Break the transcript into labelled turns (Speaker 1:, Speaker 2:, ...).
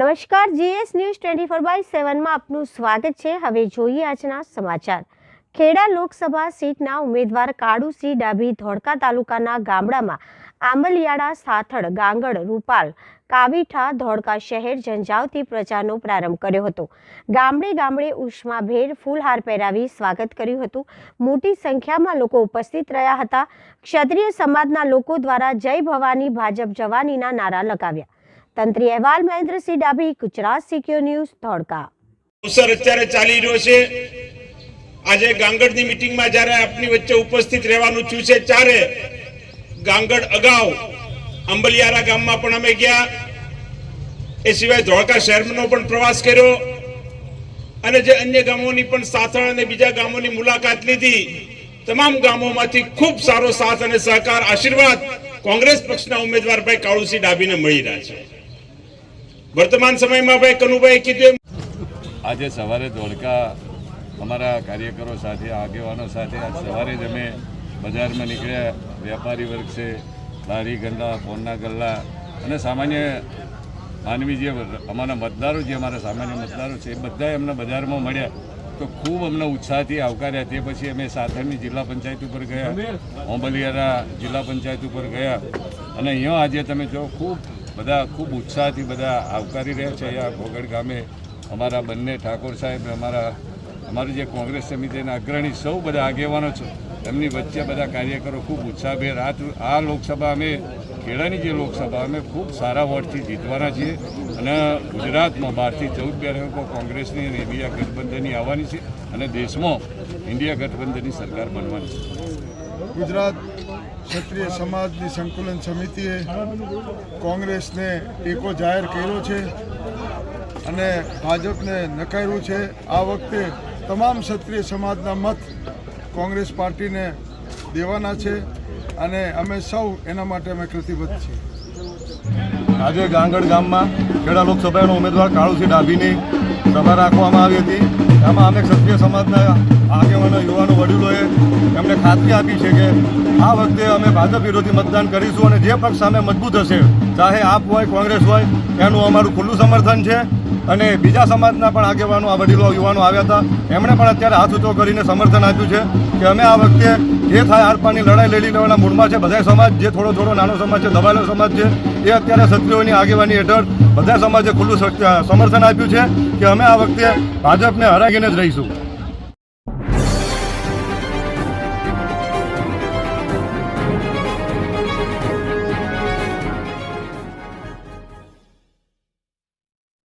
Speaker 1: નમસ્કાર, GS news twenty four by સેવનમાં આપનું સ્વાગત છે. હવે જોઈએ આજના સમાચાર. ખેડા લોકસભા સીટના ઉમેદવાર કાળુસિંહ ડાભી ધોળકા તાલુકાના ગામડામાં આંબલિયાળા, સાથળ, ગાંગડ, રૂપાલ, કાવીઠા, ધોળકા શહેર ઝંઝાવતી પ્રચારનો પ્રારંભ કર્યો હતો. ગામડે ગામડે ઉષ્માભેર ફૂલહાર પહેરાવી સ્વાગત કર્યું હતું. મોટી સંખ્યામાં લોકો ઉપસ્થિત રહ્યા હતા. ક્ષત્રિય સમાજના લોકો દ્વારા જય ભવાની ભાજપ જવાનીના નારા લગાવ્યા. તંત્રી અહેવાલ મહેન્દ્રસિંહ ડાભી, ગુજરાત સિક્યોર ન્યૂઝ, ધોળકા.
Speaker 2: અવસર અત્યારે ચાલી રહ્યો છે. આજે ગાંગડની મિટિંગમાં જ્યારે આપની વચ્ચે ઉપસ્થિત રહેવાનું થયું છે, ત્યારે ગાંગડ અગાઉ અંબલિયારા ગામમાં પણ અમે ગયા. એ સિવાય ધોળકા શહેરનો પણ પ્રવાસ કર્યો. અને જે અન્ય ગામોની પણ સાથળ અને બીજા ગામોની મુલાકાત લીધી. તમામ ગામોમાંથી ખૂબ સારો સાથ અને સહકાર, આશીર્વાદ કોંગ્રેસ પક્ષના ઉમેદવાર ભાઈ કાળુસિંહ ડાભીને મળી રહ્યા છે. વર્તમાન સમયમાં ભાઈ કનુભાઈ કીધું
Speaker 3: આજે સવારે ધોળકા અમારા કાર્યકરો સાથે, આગેવાનો સાથે આજ સવારે જ અમે બજારમાં નીકળ્યા. વેપારી વર્ગ છે લારી ગલ્લા ફોનના ગલ્લા અને સામાન્ય માનવી જે અમારા મતદારો જે અમારા સામાન્ય મતદારો છે, એ બધા અમને બજારમાં મળ્યા. તો ખૂબ અમને ઉત્સાહથી આવકાર્યા. તે પછી અમે સાથળની જિલ્લા પંચાયત ઉપર ગયા ઓંબલિયારા જિલ્લા પંચાયત ઉપર ગયા. અને અહીંયા આજે તમે જો ખૂબ બધા ખૂબ ઉત્સાહથી બધા આવકારી રહ્યા છે અહીંયા ભોગડ ગામે. અમારા બંને ઠાકોર સાહેબ અમારા, અમારી જે કોંગ્રેસ સમિતિના અગ્રણી સૌ બધા આગેવાનો છે. એમની વચ્ચે બધા કાર્યકરો ખૂબ ઉત્સાહભેર આ આ લોકસભા અમે, ખેડાની જે લોકસભા અમે ખૂબ સારા વોટથી જીતવાના છીએ. અને ગુજરાતમાં બારથી ચૌદ બેઠકો કોંગ્રેસની અને ઇન્ડિયા ગઠબંધનની આવવાની છે અને દેશમાં ઇન્ડિયા ગઠબંધનની સરકાર બનવાની છે.
Speaker 4: ગુજરાત ક્ષત્રિય સમાજની સંકુલન સમિતિએ કોંગ્રેસને ટેકો જાહેર કર્યો છે અને ભાજપને નકાર્યું છે. આ વખતે તમામ ક્ષત્રિય સમાજના મત કોંગ્રેસ પાર્ટીને દેવાના છે અને અમે સૌ એના માટે અમે કૃતિબદ્ધ છીએ.
Speaker 5: આજે ગાંગડ ગામમાં ખેડા લોકસભાના ઉમેદવાર કાળુસિંહ ડાભીની સભા રાખવામાં આવી હતી. એમાં અમે ક્ષત્રિય સમાજના આગેવાનો, યુવાનો, વડીલોએ એમને ખાતરી આપી છે કે આ વખતે અમે ભાજપ વિરોધી મતદાન કરીશું અને જે પક્ષ સામે મજબૂત હશે, ચાહે આપ હોય, કોંગ્રેસ હોય, એનું અમારું ખુલ્લું સમર્થન છે. અને બીજા સમાજના પણ આગેવાનો, આ વડીલો, યુવાનો આવ્યા હતા. એમણે પણ અત્યારે હાથ ઊંચો કરીને સમર્થન આપ્યું છે કે અમે આ વખતે જે થાય આરપારની લડાઈ લડી લેવાના મૂળમાં છે. બધા સમાજ જે થોડો થોડો નાનો સમાજ છે દબાયેલો સમાજ છે, એ અત્યારે ક્ષત્રિયોની આગેવાની હેઠળ બધા સમાજે ખુલ્લું સમર્થન આપ્યું છે કે અમે આ વખતે ભાજપને હરાવીને જ રહીશું.